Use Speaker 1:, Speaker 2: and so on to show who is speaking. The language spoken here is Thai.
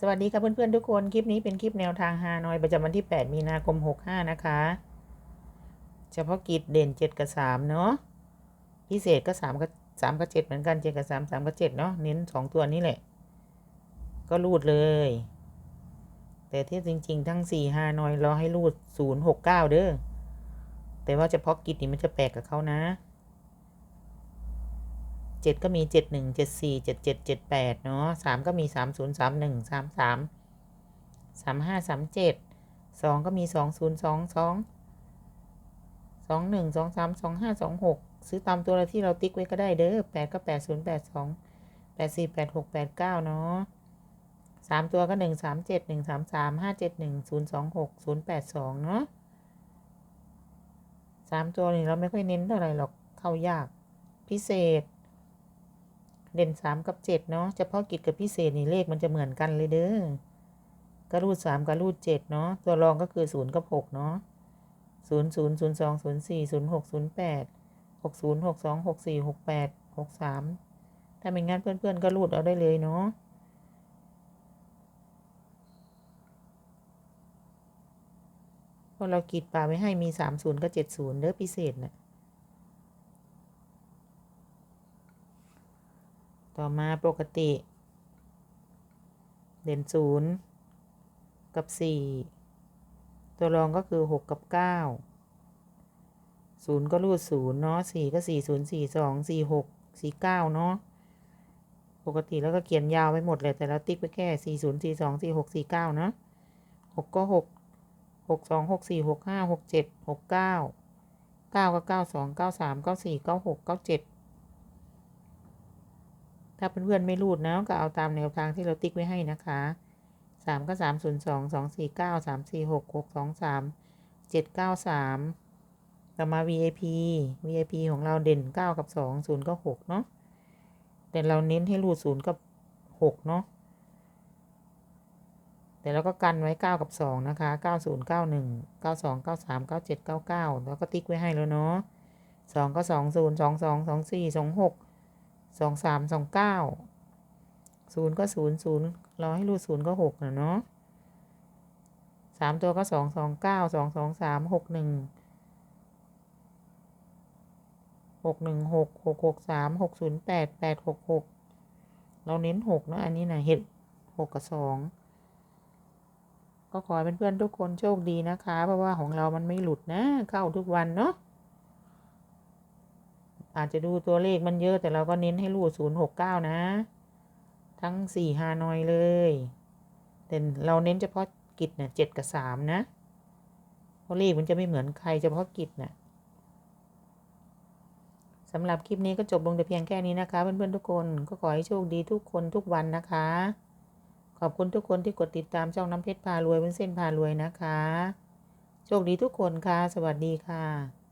Speaker 1: สวัสดีค่ะเพื่อนๆทุกคน คลิปนี้เป็นคลิปแนวทางฮานอยประจำวันที่ 8 มีนาคม 65 นะคะ เฉพาะกิจเด่น 7 กับ 3 เนาะพิเศษก็3กับ3กับ 7 เหมือนกัน 7 กับ 3 3 กับ 7 เนาะเน้น 2 ตัวนี้แหละ ก็รูดเลย แต่ที่จริง ๆ ทั้ง 4 ฮานอยเราให้รูด 0 6 9 เด้อแต่ว่าเฉพาะกิจนี่มันจะแปลกกับเขานะ เจ็ดก็มีเจ็ดหนึ่งเจ็ดสี่เจ็ดเจ็ดเจ็ดแปดเนาะสามก็มีสามศูนย์สามหนึ่งสามสามสามห้าสามเจ็ดสองก็มีสองศูนย์สองสองสองหนึ่งสองสามสองห้าสองหกซื้อตามตัวที่เราติ๊กไว้ก็ได้เด้อแปดก็แปดศูนย์แปดสองแปดสี่แปดหกแปดเก้าเนาะสามตัวก็หนึ่งสามเจ็ดหนึ่งสามสามห้าเจ็ดหนึ่งศูนย์สองหกศูนย์แปดสองเนาะสามตัวนี่เราไม่ค่อยเน้นเท่าไหร่หรอกเข้ายากพิเศษ เด่นสามกับเจ็ดเนาะเฉพาะกิจกับพิเศษนี่เลขมันจะเหมือนกันเลยเด้อกระรูดสามกระรูดเจ็ดเนาะตัวรองก็คือศูนย์กับหกเนาะศูนย์ศูนย์ศูนย์สองศูนย์สี่ศูนย์หกศูนย์แปดหกศูนย์หกสองหกสี่หกแปดหกสามถ้าไม่งั้นเพื่อนๆก็รูดเอาได้เลยเนาะพราะเรากีดป่าไว้ให้มีสามศูนย์กับเจ็ดศูนย์เด้อพิเศษน่ะ ต่อมาปกติ เด่นศูนย์กับสี่ตัวรองก็คือหกกับเก้าศูนย์ก็รูดศูนย์เนาะสี่ก็สี่ศูนย์สี่สองสี่หกสี่เก้าเนาะปกติแล้วก็เขียนยาวไปหมดเลยแต่เราติ๊กไปแค่สี่ศูนย์สี่สองสี่หกสี่เก้านะหกก็หกหกสองหกสี่หกห้าหกเจ็ดหกเก้าเก้าก็เก้าสองเก้าสามเก้าสี่เก้าหกเก้าเจ็ด ถ้าเพื่อนๆไม่รูดนะก็เอาตามแนวทางที่เราติ๊กไว้ให้นะคะสามก็สามศูนย์สองสองสี่เก้าสามสี่หกหกสองสามเจ็ดเก้าสามต่อมา VIP VIP ของเราเด่นเก้ากับสองศูนย์ก็หกเนาะแต่เราเน้นให้รูดศูนย์กับหกเนาะแต่เราก็กันไว้เก้ากับสองนะคะเก้าศูนย์เก้าหนึ่งเก้าสองเก้าสามเก้าเจ็ดเก้าเก้าแล้วก็ติ๊กไว้ให้แล้วเนาะสองก็สองศูนย์ สองสามสองเก้าศูนย์ก็ศูนย์ศูนย์เราให้รูดศูนย์ก็หกนะเนาะสามตัวก็สองสองเก้าสองสองสามหกหนึ่งหกหนึ่งหกหกหกสามหกศูนย์แปดแปดหกหกเราเน้นหกนะอันนี้นะเห็ดหกกับสองก็ขอให้เพื่อนๆทุกคนโชคดีนะคะ เพราะว่าของเรามันไม่หลุดนะ เข้าทุกวันเนาะ อาจจะดูตัวเลขมันเยอะแต่เราก็เน้นให้รูดศูนย์หกเก้านะ ทั้งสี่ฮานอยเลย แต่เราเน้นเฉพาะกิจเนี่ยเจ็ดกับสามนะ เพราะเลขมันจะไม่เหมือนใครเฉพาะกิจนะ่ะสำหรับคลิปนี้ก็จบลงแต่เพียงแค่นี้นะคะ เพื่อนๆทุกคนก็ขอให้โชคดีทุกคนทุกวันนะคะ ขอบคุณทุกคนที่กดติดตามช่องน้ำเพชรพารวยเป็นเส้นพารวยนะคะ โชคดีทุกคนค่ะ สวัสดีค่ะ